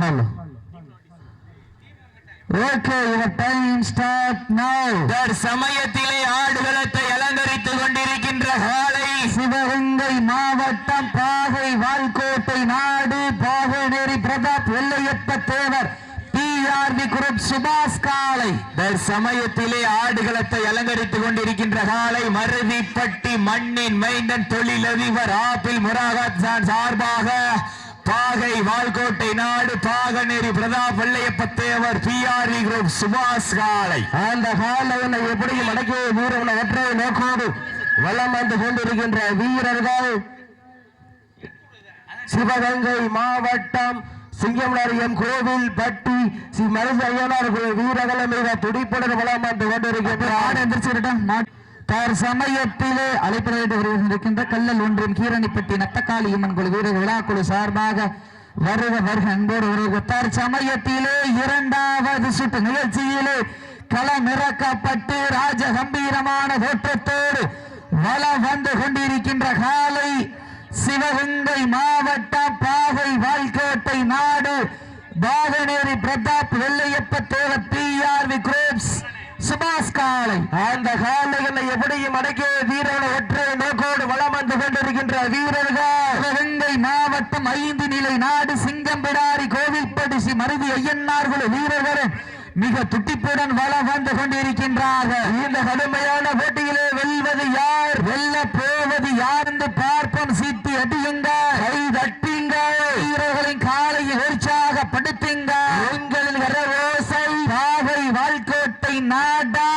Hello okay your time start now சமயத்திலே ஆடுகளத்தை அலங்கரித்துக் கொண்டிருக்கின்ற காலை சிவகங்கை மாவட்டம் பாகை வால்கோட்டை நாடு பாகநேரி பிரதாப் வெள்ளையப்ப தேவர் டிஆர்வி குரூப் சுபாஷ் காலை. சமயத்திலே ஆடுகளத்தை அலங்கரித்துக் கொண்டிருக்கின்ற காலை மருதிப்பட்டி மண்ணின் மைந்தன் தொழிலதிபர் ஆப்பிள் முராகத் சார்பாக பாகை வால்கோட்டை நாடு பாகநேரி பிரதாப் வெள்ளையப்ப தேவர் பிஆர்வி குரூப் சுபாஷ் காலை அந்த காலையில் எப்படியும் அடக்கிய வீரர்களை ஒற்றை நோக்கோடு வலம் வந்து கொண்டிருக்கின்ற வீரர்கள். சிவகங்கை மாவட்டம் சிங்கம்லாரியம் கோவில் பட்டி ஸ்ரீ மருது ஐயனார் கோயில் வீரர்களை மிக துடிப்புடன் வலம் வந்து கொண்டிருக்கின்ற தார் சமயத்திலே அழைப்பிட்டு வருகின்ற கல்லல் ஒன்றியம் கீரணிப்பட்டி நத்தக்காளி அம்மன் குழு வீரர் விழாக்குழு சார்பாக வருக வருக அன்போடு வருக. தார் சமயத்திலே இரண்டாவது சுற்று நிகழ்ச்சியிலே களமிறக்கப்பட்டு ராஜ கம்பீரமான தோற்றத்தோடு வலம் வந்து கொண்டிருக்கின்ற காலை சிவகங்கை மாவட்டம் பாகை வாழ்க்கோட்டை நாடு பாகனேரி பிரதாப் வெள்ளையப்ப தேவ பிஆர்வி குரூப்ஸ் சுபாஷ் காலை அந்த காலைகளை எப்படியும் அடக்கிய வீரர்களை ஒற்றை நோக்கோடு வளம் வந்து கொண்டிருக்கின்ற வீரர்கள். சிவகங்கை மாவட்டம் ஐந்து நிலை நாடு சிங்கம்பிடாரி கோவில்பட்டி ஸ்ரீ மருதி ஐயன்னார் வீரர்கள் வீரர்களும் மிக துட்டிப்புடன் வளம் வந்து கொண்டிருக்கின்றார்கள் இந்த கடுமையான போட்டியிலே வெல்வது யார் வெல்ல போவது யார் என்று பார்ப்போம் சீட்டி அடியுங்க கை தட்டுங்க வீரர்களின் காலையை உற்சாகப்படுத்துங்க எங்களின் வரவோசை பாவை வால்கோட்டை நாடா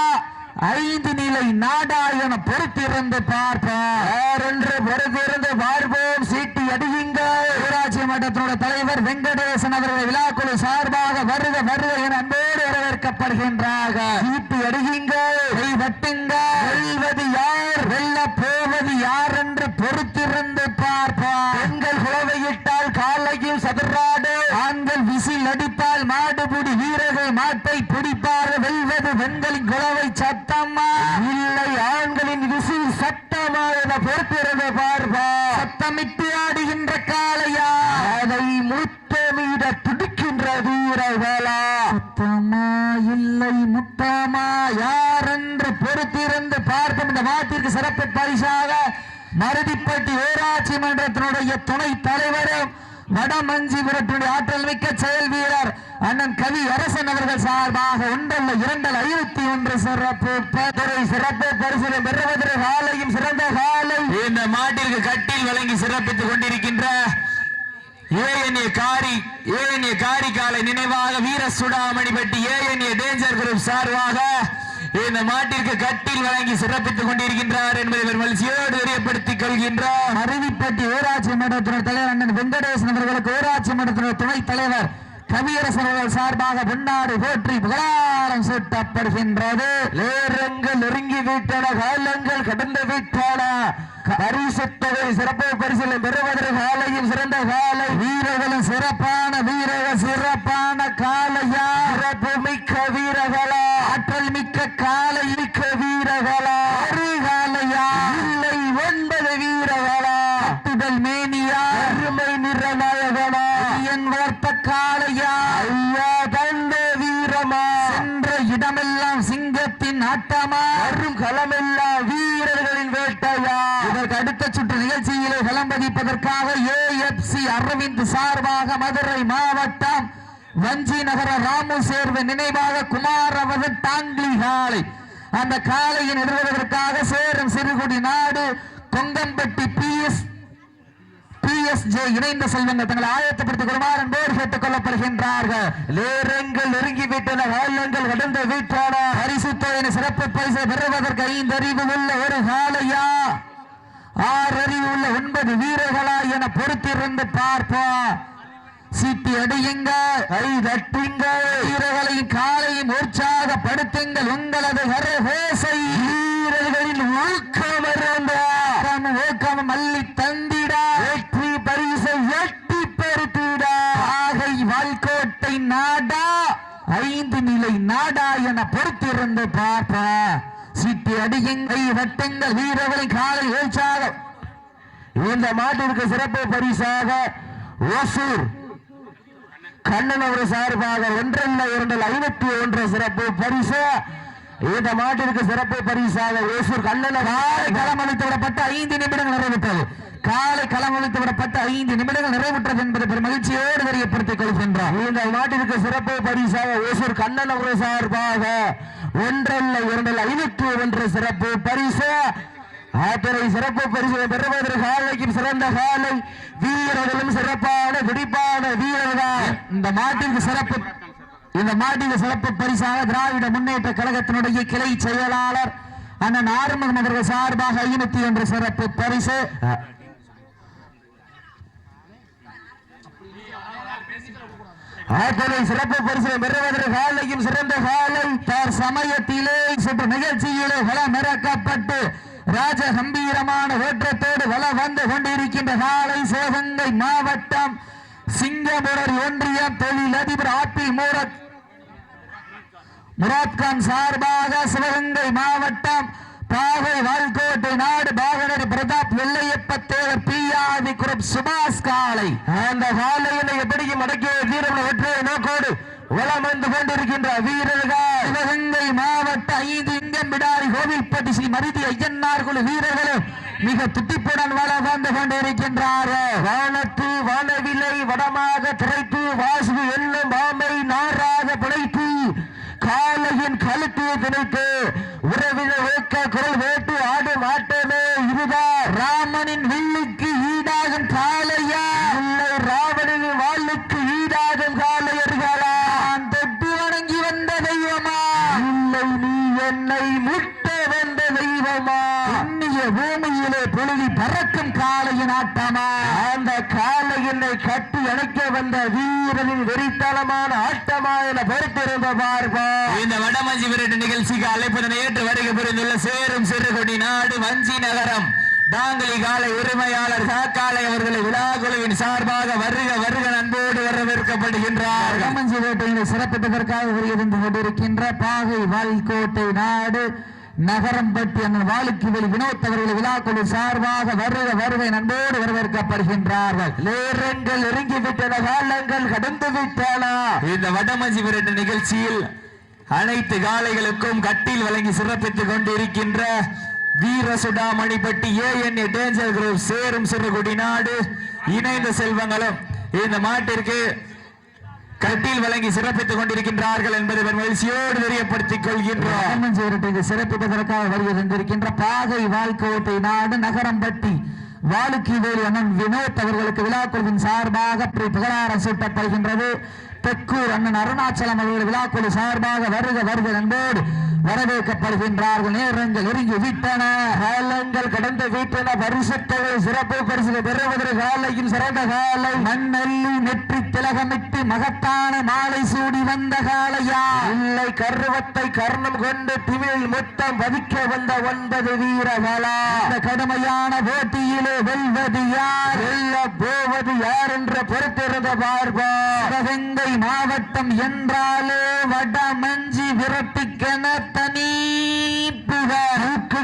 ஐந்து நிலை நாடா என பொறுத்திருந்து பார்ப்போம். வேறொன்று பொறுத்திருந்து பார்ப்போம். சீட்டி அடியுங்க ஊராட்சி மன்றத்தினுடைய தலைவர் வெங்கடேசன் அவர்கள் விழாக்குழு சார்பாக வருக வருக என அன்போடு வரவேற்கப்படுகின்றார்கள் சீட்டி அடியுங்க கை தட்டுங்க வெல்வது யார் வெல்ல போவது யார் என்று பொறுத்திருந்து பார்ப்போம் பெண்கள் குழவையிட்டால் காலையில் சதுராடு ஆண்கள் விசில் அடித்தால் மாடுபிடி வீரர்கள் மாட்டை பிடிப்பார் வெல்வது பெண்களின் குழவை சத்தமா இல்லை ஆண்களின் விசில் சத்தமா என பொறுத்திருந்து பார்ப்போம் சத்தமிட்டு ஆடுகின்ற காளையா? அதை முத்தமிட துடிக்கின்ற வீரர்களா சத்தமா இல்லை முத்தமா? யார் என்று பொறுத்திருந்து பார்ப்போம். இந்த மாட்டிற்கு சிறப்பு பரிசாக மருதிப்பட்டி ஊராட்சி மன்றத்தினுடைய துணை தலைவரும் வடமஞ்சிபுரத்தினுடைய ஆற்றல் மிக்க செயல் வீரர் அண்ணன் கவி அரசன் அவர்கள் சார்பாக ஒன்றல்ல இரண்டல் ஐநூத்தி ஒன்று சிறப்பு துறை சிறப்பு பரிசுரை பெறுவதற்கு காலையும் சிறந்த காலை. இந்த மாட்டிற்கு கட்டில் வழங்கி சிறப்பித்துக் கொண்டிருக்கின்ற ஏஎன்ஏ காரி ஏஎன்ஏ காரி காலை நினைவாக வீர சுடாமணிப்பட்டி ஏஎன்ஏ டேஞ்சர் குரூப் சார்பாக இந்த மாட்டிற்கு கட்டில் வழங்கி சிறப்பித்துக் கொண்டிருக்கின்றார் என்பதை மகிழ்ச்சியோடு தெரியப்படுத்திக் கொள்கின்றார். அருவிப்பட்டி ஊராட்சி மன்றத்தினர் தலைவர் அண்ணன் வெங்கடேசன் அவர்களுக்கு ஊராட்சி மன்றத்தினர் துணைத் தலைவர் கவியரசன் அவர்கள் சார்பாக பொன்னாடு போற்றி புகழாரம் சூட்டப்படுகின்றது. நேரங்கள் நெருங்கி விட்டன காலங்கள் கடந்து விட்டன. பரிசுத்தவை சிறப்பு பரிசிலை பெறுவதற்கு காலையும் சிறந்த காலை. வீரர்களும் சிறப்பான வீரர்கள் சிறப்பான காலையா சிறப்பு மிக்க வீரர்களா ஆற்றல் மிக்க காலை மிக்க வீரர்களா? அருகாலையா இல்லை ஒன்பது வீரர்களா? கட்டுதல் மேனியா? அருமை நிறநாயகனா? என் வளர்த்த காலையா ஐயா தந்த வீரமா? சென்ற இடமெல்லாம் சிங்கத்தின் ஆட்டமா? வரும் களமெல்லாம் வீரர்களின் வேட்டையா? இதற்கு அடுத்த சுற்று நிகழ்ச்சியிலே களம் பதிப்பதற்காக ஏஎப்சி அரவிந்த் சார்பாக மதுரை மாவட்டம் வஞ்சி நகர ராமு சேர்வு நினைவாக குமார அந்த காளையை நிறுவுவதற்காக சேரும் சிறுகுடி நாடு கொங்கம்பட்டி பி எஸ் பிஎஸ்ஜே இணைந்த செல்வங்கள் தங்களை ஆயத்தப்படுத்திக் கொள்ளுமாறு அன்போடு கேட்டுக் கொள்ளப்படுகின்றார்கள். நேரங்கள் நெருங்கி விட்டன காலங்கள் கடந்த விட்டன. பரிசுத்தோயின சிறப்பு பரிசை பெறுவதற்கு ஐந்தறிவு உள்ள ஒரு காலையா ஆறறிவு உள்ள ஒன்பது வீரர்களா என பொறுத்திருந்து பார்ப்போம். சீட்டி அடியுங்கள் கை தட்டுங்கள் வீரர்களின் காலையும் உற்சாகப்படுத்துங்கள் உங்களது கரகோசை வீரர்களின் ஊக்கம் இருந்த ஊக்கம் மல்லி தந்திடா. வெற்றி பரிசை எட்டி பெருத்திடா. ஆகை வால்கோட்டை நாடா. ஐந்து நிலை நாடா என பொறுத்திருந்து பார்ப்ப. சிட்டி அடியுங்கள் கை வட்டுங்கள் வீரர்களின் காலை உற்சாகம். இந்த மாட்டிற்கு சிறப்பு பரிசாக ஓசூர் கண்ணன் அவர் சார்பாக ஒன்றல்ல இரண்டில் ஐநூத்தி ஒன்று சிறப்பு பரிசு. இந்த மாட்டிற்கு சிறப்பு பரிசாக ஓசூர் கண்ணன் காலை களம் அளித்து விடப்பட்ட ஐந்து நிமிடங்கள் நிறைவுற்றது. காலை களம் அளித்து விடப்பட்ட ஐந்து நிமிடங்கள் நிறைவுற்றது என்பதை பெரும் மகிழ்ச்சியோடு தெரியப்படுத்திக் கொள்கின்றார் இந்த மாட்டிற்கு சிறப்பு பரிசாக ஓசூர் கண்ணன் அவர் சார்பாக ஒன்றல்ல இரண்டில் ஐநூத்தி ஒன்று சிறப்பு பரிசு. ஆத்திரை சிறப்பு பரிசு பெறுவதற்கு காலைக்கும் சிறந்த காலை. வீரர்களும் சிறப்பான துடிப்பான வீரர்கள் இந்த மாட்டிற்கு சிறப்பு இந்த மாட்டிற்கு சிறப்பு பரிசாக திராவிட முன்னேற்ற கழகத்தினுடைய கிளை செயலாளர் அண்ணன் ஆறுமுகம் அவர்கள் சார்பாக ஐநூத்தி ஒன்று சிறப்பு பரிசு. சிறப்பு பரிசு பெறுவதற்கு காலையும் சிறந்த காலை தார் சமயத்திலே சுற்று நிகழ்ச்சியிலே வளம் இறக்கப்பட்டு ராஜ கம்பீரமான ஓட்டத்தோடு வள வந்து கொண்டிருக்கின்ற காலை சிவகங்கை மாவட்டம் சிங்கமுடர் ஒன்றியம் தொழிலதிபர் ஆப்பி மூரத். முராத்கான் சார்பாக சிவகங்கை மாவட்டம் பாகை வால்கோட்டை நாடு பாகனரி பிரதாப் வெள்ளையப்ப தேவர் பிஆதி குரூப் சுபாஷ் காலை. அந்த காலையினை எப்படியும் அடக்கிய வீரர்கள் வெற்றியை நோக்கோடு வளம் வந்து கொண்டிருக்கின்ற வீரர்கள். சிவகங்கை மாவட்ட ஐந்து இங்கம் பிடாரி கோவில்பட்டி ஸ்ரீ மருதி ஐயன்னார் குழு வீரர்களும் மிக துட்டிப்புடன் வளம் வந்து கொண்டிருக்கின்றார். வானத்து வானவிலை வடமாக திரைத்து வாசு எல்லும் பாம்பை வெறித்தனமான ஆட்டமா என பொறுத்திருந்த பார்ப்போம் இந்த வடமஞ்சி விரட்டு நிகழ்ச்சிக்கு அழைப்பதனை ஏற்று வருகை புரிந்துள்ள சேரும் சிறுகுடி நாடு வஞ்சி நகரம். தாங்கலி காலை உரிமையாளர் சாக்காலை அவர்களை விழா குழுவின் சார்பாக வருக வருக வடமஞ்சி வேட்டையில் சிறப்பிட்டதற்காக வருகிறது கொண்டிருக்கின்ற பாகை வால்கோட்டை நாடு நகரம்பட்டி அண்ணன் வாழ்க்கை வெளி வினோத் அவர்கள் விழாக்குழு சார்பாக வருக வருகை நண்போடு வரவேற்கப்படுகின்றார்கள். நேரங்கள் இறங்கிவிட்டன காலங்கள் கடந்து விட்டன இந்த வடமஞ்சி விரட்டு நிகழ்ச்சியில் அனைத்து காளைகளுக்கும் கட்டில் வழங்கி சிறப்பித்துக் கொண்டிருக்கின்ற வீர சுடாமணிப்பட்டி ஏஎன்ஏ டேஞ்சர் குரூப் சேரும் சிறுகுடி நாடு இணைந்த செல்வங்களும் இந்த மாட்டிற்கு கட்டில் வழங்கி சிறப்பித்துக் கொண்டிருக்கின்றார்கள் என்பதை மகிழ்ச்சியோடு தெரியப்படுத்திக் கொள்கின்றோம். சிறப்பிப்பதற்காக வருகை தந்திருக்கின்ற பாகை வால்கோட்டை நாடு நகரம்பட்டி வாளுக்கி வேலு அண்ணன் வினோத் அவர்களுக்கு விழாக்குழுவின் சார்பாக புகழாரம் சூட்டப்படுகின்றது. தெக்கூர் அண்ணன் அருணாச்சலம் அவர்கள் விழாக்குழு சார்பாக வருக வருக என்போடு வரவேற்கப்படுகின்றார்கள். நேரங்கள் நெருங்கி விட்டன. காலங்கள் கடந்து விட்டன. பரிசுத்தொகை சிறப்பு. பரிசுகள் பெறுவதற்கு காலையும் சிறந்த காலை. மண்ணெல்லி நெற்றி திலகமிட்டு மகத்தான மாலை சூடி வந்த காலையா? இல்லை கருவத்தை கர்ணம் கொண்டு திமிழ் மொத்தம் பதிக்க வந்த ஒன்பது வீரர்களா? இந்த கடுமையான போட்டியிலே வெல்வது யார்? வெல்ல போவது யார் என்ற பொறுத்திருந்த பார்ப்போம். சிவகங்கை மாவட்டம் என்றாலே வடமஞ்சி விரட்டுக்கென தனி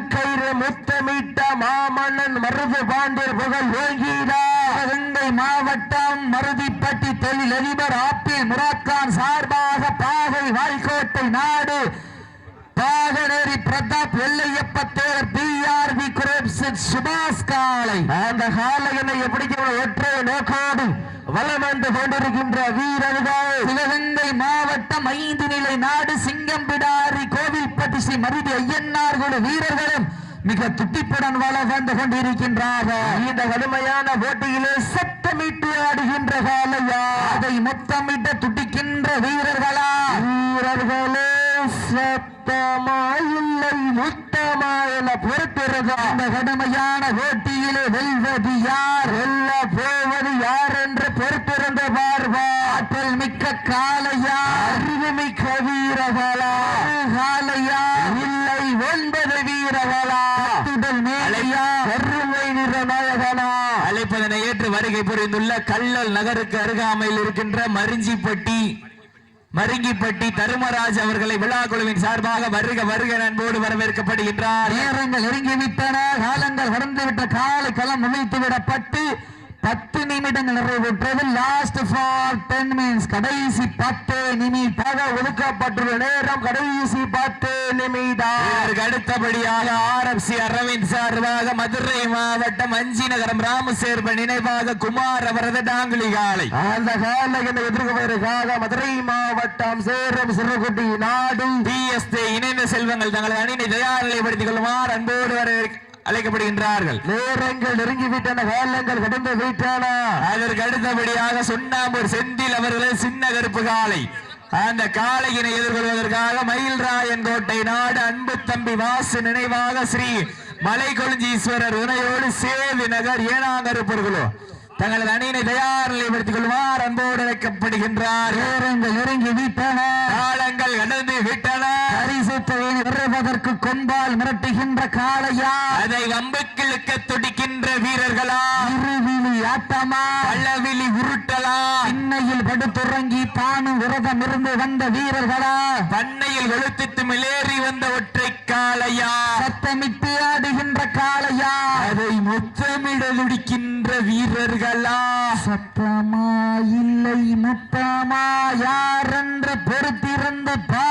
கயிறு முத்தமிட்ட மாமன்னன் மருது பாண்டியர் புகழ் ஓங்கிடா சிவகங்கை மாவட்டம் மருதிப்பட்டி தொழிலதிபர் ஆப்பிள் முராத்கான் சார்பாக பாகை வாய்க்கோட்டை நாடு. பாகநேரி பிரதாப் வெள்ளையப்ப தேவர் பிஆர்பி குரூப்ஸ் சுபாஷ் காலை. அந்த காலையினை எப்படி ஒற்றை நோக்கோடு வலம் வந்து கொண்டிருக்கின்ற வீரர்கள். சிவகங்கை மாவட்டம் ஐந்து நிலை நாடு சிங்கம்பிடாரி கோவில்பட்டி ஸ்ரீ மருதி ஐயன்னார் குழு வீரர்களும் மிக துட்டிப்புடன் வள வந்து கொண்டிருக்கின்றார்கள். இந்த கடுமையான போட்டியிலே சத்தமிட்டு ஆடுகின்ற காலையா? அதை மொத்தமிட்டு துட்டிக்கின்ற வீரர்களா? வீரர்களே சத்தமா இல்லை முத்தமா என பொறுத்திருந்த அந்த கடுமையான போட்டியிலே வெல்வது யார்? வெல்ல போவது யார் என்று பொறுத்திருந்த பார்வா. ஆற்றல் மிக்க காளையா? அறிவு மிக்க வீரர்களா? காளையா? இல்லை ஒன்பது வீரர்களா? அத்துடன் மேலையா கருமை நிறநாயகனா அழைப்பதனை ஏற்று வருகை புரிந்துள்ள கல்லல் நகருக்கு அருகாமையில் இருக்கின்ற மருஞ்சிப்பட்டி. மருங்கிப்பட்டி தருமராஜ் அவர்களை விழா குழுவின் சார்பாக வருக வருக அன்போடு வரவேற்கப்படுகின்றார். நேரங்கள் நெருங்கி விட்டன காலங்கள் கடந்து விட்ட காலை களம் அமைத்து விடப்பட்டு பத்து நிமிடங்கள் நிறைவுற்றது. லாஸ்ட் ஃபார் டென் மினிட்ஸ் கடைசி பத்து நிமிடம் ஒதுக்கப்பட்டுள்ள நேரம். கடைசி பத்து நிமிடம். இதற்கு அடுத்தபடியாக ஆர்எஃப்சி அரவிந்த் சார்பாக மதுரை மாவட்டம் அஞ்சி நகரம் ராமசேர்ப நினைவாக குமார் அவரது டாங்குலி காலை. அந்த காலையில் எதிர்கொள்வதற்காக மதுரை மாவட்டம் சேரும் சிறுகுட்டி நாடு. பிஎஸ்டி இணைந்த செல்வங்கள் தங்களது அணியினை தயார் நிலைப்படுத்திக் கொள்ளுமாறு அன்போடு வர அழைக்கப்படுகின்றார்கள். நேரங்கள் நெருங்கிவிட்டன காலங்கள் கடந்து விட்டன அதற்கு அடுத்தபடியாக சுண்ணாம்பூர் செந்தில் அவர்களது சின்ன கருப்பு காலை அந்த காளையினை எதிர்கொள்வதற்காக மயில்ராயன் கோட்டை நாடு அன்பு தம்பி வாசு நினைவாக ஸ்ரீ மலை கொழுஞ்சீஸ்வரர் உனையோடு சேது நகர் ஏனாங்கருப்பர்களோ தங்களது அணியினை தயார் நிலைப்படுத்திக் கொள்வார். அன்போடு அழைக்கப்படுகின்றார். நேரங்கள் நெருங்கி விட்டன. காலங்கள் கடந்து விட்டன. பரிசு தொகையை பெறுவதற்கு கொம்பால் மிரட்டுகின்ற காளையா? அதை வம்புக்கிழுக்க துடிக்கின்ற வீரர்களா? இருவிழி ஆட்டமா? பள்ளவிழி உருட்டலா? இன்னையில் படுத்துறங்கி தானும் விரதம் இருந்து வந்த வீரர்களா? பண்ணையில் வெளுத்திட்டு மிளேறி வந்த ஒற்றை காளையா? சத்தமிட்டு ஆடுகின்ற காளையா? அதை முத்தமிட துடிக்கின்ற வீரர்களா? சத்தமா இல்லை முத்தமா யாரென்று பொறுத்திருந்து பா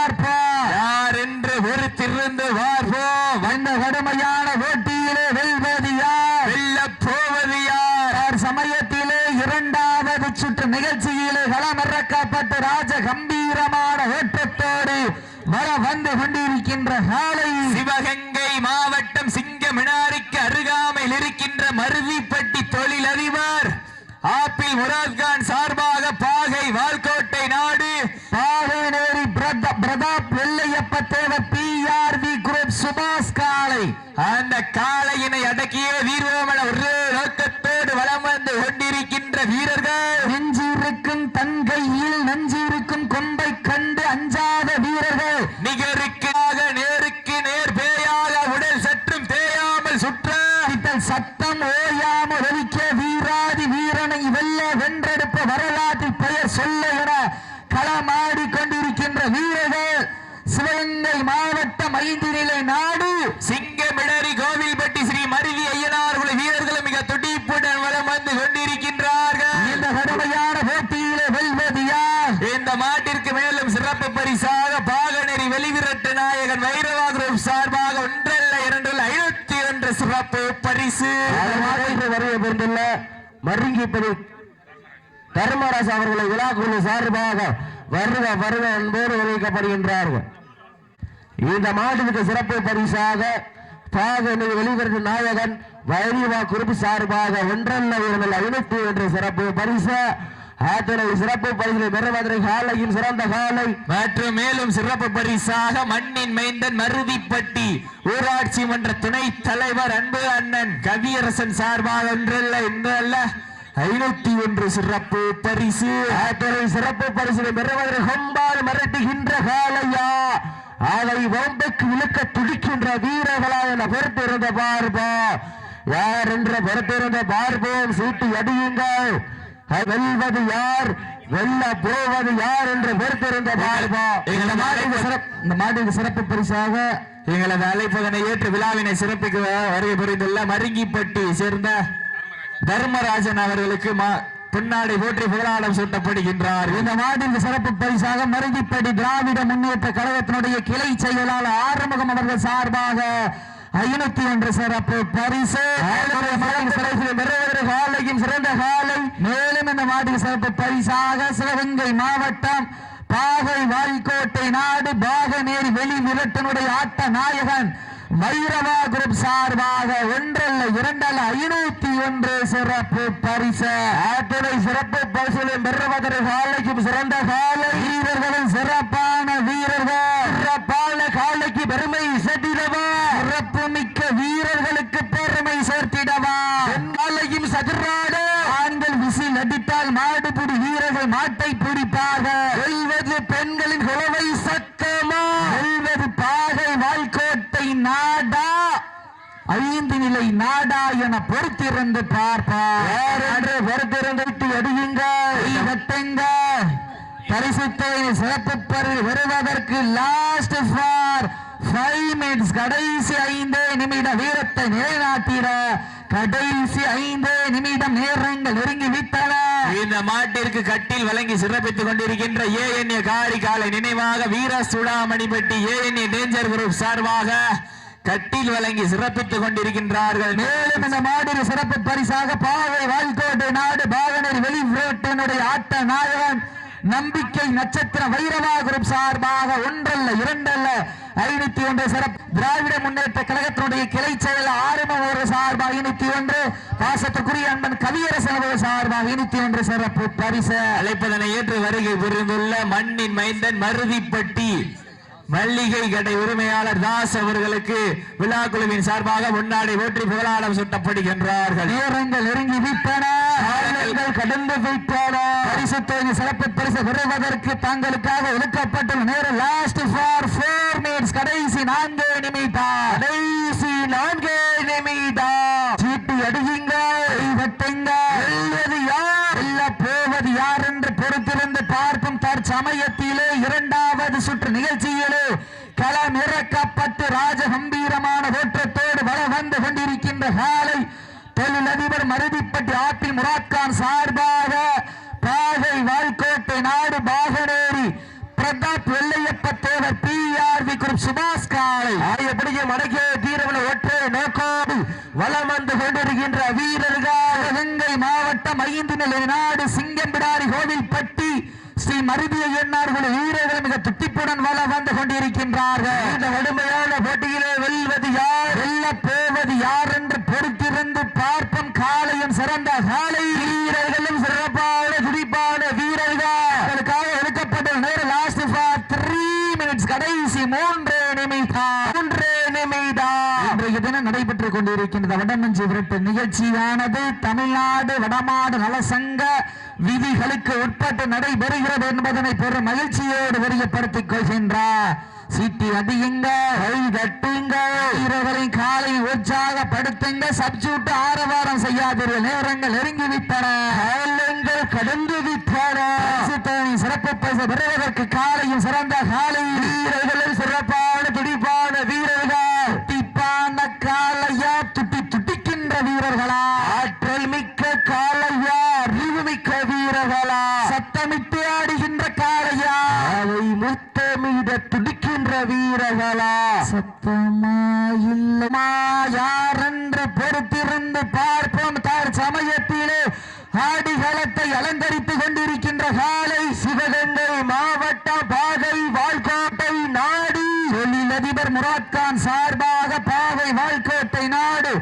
யார் என்று பொறுத்திருந்து பார்ப்போம் இந்த கடுமையான போட்டியிலே வெல்வது யார் வெல்லப் போவது யார் யார் சமயத்திலே இரண்டாவது சுற்று நிகழ்ச்சியிலே களமிறக்கப்பட்டு ராஜ கம்பீரமான ஓட்டத்தோடு வர வந்து கொண்டிருக்கின்ற காலை சிவகங்கை மாவட்டம் சிங்கமினாரிக்கு அருகாமையில் இருக்கின்ற மருதிப்பட்டி தொழிலதிபர் ஆப்பிள் முராத்கான் சார்பாக பாகை வால்கோட்டை நாடு பாவேநேரி பிரத- பிரதாப் வெள்ளையப்ப தேவ பிஆர்வி குரூப் சுபாஷ் காலை அந்த காளையினை அடக்கிய வீரோமன ஒரு நோக்கத்தோடு வலம் வந்து கொண்டிருக்கின்ற வீரர்கள் நெஞ்சிருக்கும் தன் கையில் நஞ்சிருக்கும் கொம்பை கண்டு அஞ்சாத வீரர்கள் நிகருக்காக நேருக்கு நேர் பேயாக உடல் சற்றும் தேயாமல் சுற்ற இத்தல் சத்தம் ஓயாமல் ஒலிக்க வீராதி வீரனை வெல்ல வென்றெடுப்ப வரலாற்றில் பெயர் சொல்ல என களமாடி கொண்டிருக்கின்ற வீரர்கள் சிவகங்கை மாவட்டம் ஐந்து நிலை நாடு சிங்கமிடரி கோவில்பட்டி ஸ்ரீ மருவி ஐயனார் குல வீரர்களும் மிக துடிப்புடன் வலம் வந்து கொண்டிருக்கின்றார்கள் இந்த கடுமையான போட்டியிலே வெல்வது யார் இந்த மாட்டிற்கு மேலும் சிறப்பு பரிசாக பாகநெறி வெளிவிரட்டு நாயகன் வைரவா குரூப் சார்பாக ஒன்றல்ல இரண்டல்ல ஐநூத்தி ஒன்று சிறப்பு பரிசு. வரைய பெற்றுள்ள மருங்கிப்படி தர்மராஜ் அவர்களை விழாக்குழு சார்பாக வருக வருக என்போடு விளைவிக்கப்படுகின்றார்கள் இந்த மாட்டிற்கு சிறப்பு பரிசாக பாகனை வெளிவரது நாயகன் வைரிவா குறிப்பு சார்பாக ஒன்றல்ல இரண்டு ஐநூத்தி ஒன்று சிறப்பு பரிசு. அத்தனை சிறப்பு பரிசை பெறுவதற்கு காலையின் சிறந்த காலை. மற்றும் மேலும் சிறப்பு பரிசாக மண்ணின் மைந்தன் மருதிப்பட்டி ஊராட்சி மன்ற துணைத் தலைவர் அன்பு அண்ணன் கவியரசன் சார்பாக ஒன்றல்ல இன்றல்ல. ஐநூத்தி ஒன்று சிறப்பு பரிசு. அத்தனை சிறப்பு பரிசினை பெறுவதற்கு கொம்பால் மிரட்டுகின்ற காலையா. அதை வம்புக்கு இழுக்க துடிக்கின்ற வீரர்களா என பொறுத்திருந்த பார்ப்பா யார் என்ற பொறுத்திருந்த பார்ப்போம். சீட்டு அடியுங்கள். வெல்வது யார்? வெல்ல போவது யார் என்று பொறுத்திருந்த பார்ப்பா இந்த மாட்டுக்கு சிறப்பு இந்த மாட்டுக்கு சிறப்பு பரிசாக எங்களது அழைப்பதனை ஏற்று விழாவினை சிறப்பிக்க வருகை புரிந்துள்ள மருங்கிப்பட்டி சேர்ந்த தர்மராஜன் அவர்களுக்கு பொன்னாடை போற்றி புகழாடம் சூட்டப்படுகின்றார். இந்த மாட்டிற்கு சிறப்பு பரிசாக மருதிப்படி திராவிட முன்னேற்ற கழகத்தினுடைய கிளை செயலாளர் ஆறுமுகம் அவர்கள் சார்பாக ஐநூத்தி ஒன்று சிறப்பு பரிசு. காலையும் சிறந்த காலை மாட்டுக்கு சிறப்பு பரிசாக சிவகங்கை மாவட்டம் பாகை வாய்க்கோட்டை நாடு பாகநேரி வெளி விரட்டனுடைய ஆட்ட நாயகன் வைரவா குரூப் சார்பாக ஒன்றல்ல இரண்டல்ல ஐநூத்தி ஒன்று சிறப்பு பரிசு. ஆட்டுரை சிறப்பு பரிசுகளையும் பெறுவதற்கு காலைக்கும் சிறந்த காலை வீரர்களும் சிறப்பான வீரர்கள் சிறப்பான காலைக்கு பெருமை சேர்த்திடவா சிறப்பு மிக்க வீரர்களுக்கு பெருமை சேர்த்திடவா பெண்காலையும் சதுராட ஆண்கள் விசில் அடித்தால் மாடுபிடி வீரர்கள் மாட்டை பிடிப்பார்கள் வெல்வது பெண்களின் குலவை சத்தமா வெல்வது பாகை வாய்க்கோட்டை நாடா ஐந்து நிலை நாடா என பொறுத்திருந்து பார்ப்பார் என்று பொறுத்திருந்து விட்டு அடியுங்க வெட்டுங்க பரிசுத்தை சிறப்பு பெறு வருவதற்கு லாஸ்ட் ஃபார் ஃபைவ் மினிட்ஸ் கடைசி ஐந்து நிமிட வீரத்தை நிலைநாட்டிட கடைசி ஐந்து நிமிடம் நேரங்கள் நெருங்கி விட்டன இந்த மாட்டிற்கு கட்டில் வழங்கி சிறப்பித்துக் கொண்டிருக்கின்ற ஏஎன்ஏ காரி காலை நினைவாக வீர சுடாமணிப்பட்டி ஏஎன்ஏ டேஞ்சர் குரூப் சார்பாக கட்டில் வழங்கி சிறப்பித்துக் கொண்டிருக்கின்றார்கள். மேலும் இந்த மாடிரி சிறப்பு பரிசாக பாவை வால்கோட்டை நாடு பாகனரி வெளி ரோட்டினுடைய ஆட்ட நாயகன் நம்பிக்கை நட்சத்திர வைரவா குரூப் சார்பாக ஒன்றல்ல இரண்டல்ல ஐநூத்தி ஒன்று சிறப்பு. திராவிட முன்னேற்ற கழகத்தினுடைய கிளை செயல் ஆறுமம் ஒரு சார்பாக ஐநூத்தி ஒன்று. பாசத்துக்குரிய அன்பன் கவியரசன் அவர்கள் சார்பாக ஐநூத்தி ஒன்று சிறப்பு. பரிசு அழைப்பதனை ஏற்று வருகை புரிந்துள்ள மண்ணின் மைந்தன் மருதிப்பட்டி மல்லிகை கடை உரிமையாளர் தாஸ் அவர்களுக்கு விழா குழுவின் சார்பாக முன்னாடி வெற்றி புகழாடம் சுட்டப்படுகின்றார்கள். நேரங்கள் நெருங்கி விட்டன. கடந்து விட்டன. பரிசு சிறப்பு பரிசு பெறுவதற்கு தங்களுக்காக ஒதுக்கப்பட்டுள்ள நேரம் லாஸ்ட் ஃபார் ஃபோர் மினிட்ஸ் கடைசி நான்கு நிமிடம் கடைசி நான்கு நிமிடம் சீட்டு அடியுங்க வெட்டுங்க வெல்வது யார் வெல்ல போவது யார் என்று பொறுத்திருந்து பார்க்கும் தற்சமயத்திலே இரண்டாவது சுற்று நிகழ்ச்சியிலே களம் இறக்கப்பட்டு ராஜகம்பீரமான தோற்றத்தோடு வர வந்து கொண்டிருக்கின்ற காலை தொழிலதிபர் மருதிப்பட்டி ஆப்பிள் முராத்கான் சார்பாக பாகை வாய்க்கோட்டை நாடு Paganeri Pratap Vellaiyappa Thevar P R V group சுபாஷ் காலை ஆயப்படிய மடக்கிய தீரவன ஒற்றை நோக்கோடு வலம் வந்து கொண்டிருக்கின்ற வீரர்கள் சிவகங்கை மாவட்டம் ஐந்து நிலை நாடு சிங்கம்பிடாரி கோவில்பட்டி ஸ்ரீ மருதிய எண்ணார்கள் வீரர்கள் மிக துட்டிப்புடன் வள வந்து கொண்டிருக்கின்றார்கள் இந்த கடுமையான போட்டியிலே வெல்வது யார் வெல்ல போவது யார் என்று பொறுத்திருந்து பார்ப்போம் காலையும் சிறந்த காலை வீரர்களும் சிறப்பான துடிப்பான வீரர்கள் அவர்களுக்காக எடுக்கப்பட்ட நேரம் லாஸ்ட் ஃபார் த்ரீ மினிட்ஸ் கடைசி மூன்று நிமிடம் மூன்று நிமிடம் இன்றைய தினம் நடைபெற்றுக் கொண்டிருக்கின்றது வடமஞ்சி விரட்டு நிகழ்ச்சியானது. தமிழ்நாடு வடமாடு நலசங்க விதிகளுக்கு உட்பட்டு நடைபெறுகிறது என்பதனை பெரும் மகிழ்ச்சியோடு தெரியப்படுத்திக் கொள்கின்றார் சீட்டி அடியுங்க தட்டுங்க வீரர்களின் காலை உற்சாகப்படுத்துங்க. சப்ஜூட்டு ஆரவாரம் செய்யாதீர்கள். நேரங்கள் நெருங்கி விட்டன கடந்து விட்டன சிறப்பு பரிசு பெறுவதற்கு காலையும் சிறந்த காலை வீரர்களும் சிறப்பான துடிப்பான வீரர்கள் துடிப்பான காலையா துட்டி துடிக்கின்ற வீரர்களா ஆற்றல் மிக்க காலையா அறிவு மிக்க வீரர்களா சத்தமிட்டு ஆடுகின்ற காளையா அதை முத்தமிட துடிக்கின்ற வீரர்களா சத்தமா இல்லமா யாரென்று பொறுத்திருந்து பார்ப்போம் தார் சமயத்திலே ஆடிகளத்தை அலங்கரித்துக் கொண்டிருக்கின்ற காலை சிவகங்கை மாவட்டம் பாகை வாழ்கோட்டை நாடு தொழிலதிபர் சார்பாக பாவை வாழ்க்கோட்டை நாடு.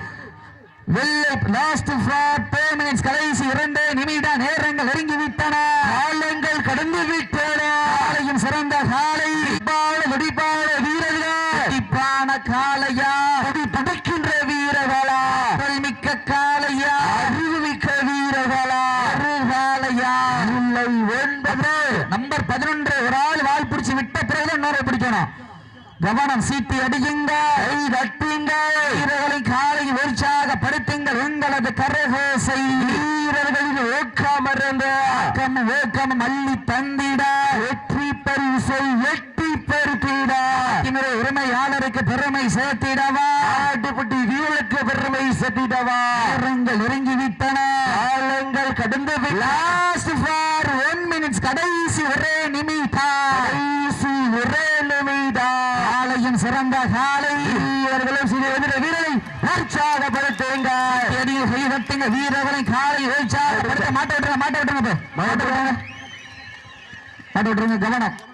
வெள்ளை லாஸ்ட் ஃபார் டூ மினிட்ஸ் கடைசி இரண்டு நிமிட நேரங்கள் நெருங்கி விட்டன காலங்கள் கடந்து விட்டன காலையும் சிறந்த காலை பால வெடிப்பான வீரர்கள் வெடிப்பான காலையா வெடி படைக்கின்ற வீரர்களா ஆற்றல் மிக்க காலையா அறிவு மிக்க வீரர்களா அருகாலையா இல்லை ஒன்பது நம்பர் பதினொன்று ஒரு ஆள் வால் பிடிச்சு விட்ட பிறகு இன்னொரு பிடிக்கணும் கவனம் சீட்டி அடியுங்க கை தட்டுங்க வீரர்களின் காலை உற்சாகப்படுத்துங்கள் உங்களது கரகோசை. வீரர்களின் ஊக்கம் இருந்து ஆக்கம் ஊக்கம் மல்லி தந்திட. வெற்றி பரிசை பெருத்திட இதனுடைய உரிமையாளருக்கு பெருமை சேர்த்திடவா ஆட்டுக்குட்டி வீரருக்கு பெருமை சேர்த்திடவா நேரங்கள் நெருங்கி விட்டன காலங்கள் கடந்து லாஸ்ட் ஃபார் ஒன் மினிட்ஸ் கடைசி ஒரே நிமிடம் கடைசி ஒரே நிமிடம் காலையும் சிறந்த காலை வீரர்களும் சிறு எதிர வீரரை உற்சாகப்படுத்துங்க எடியில் கைதட்டுங்க வீரர்களை காலை உற்சாகப்படுத்த மாட்ட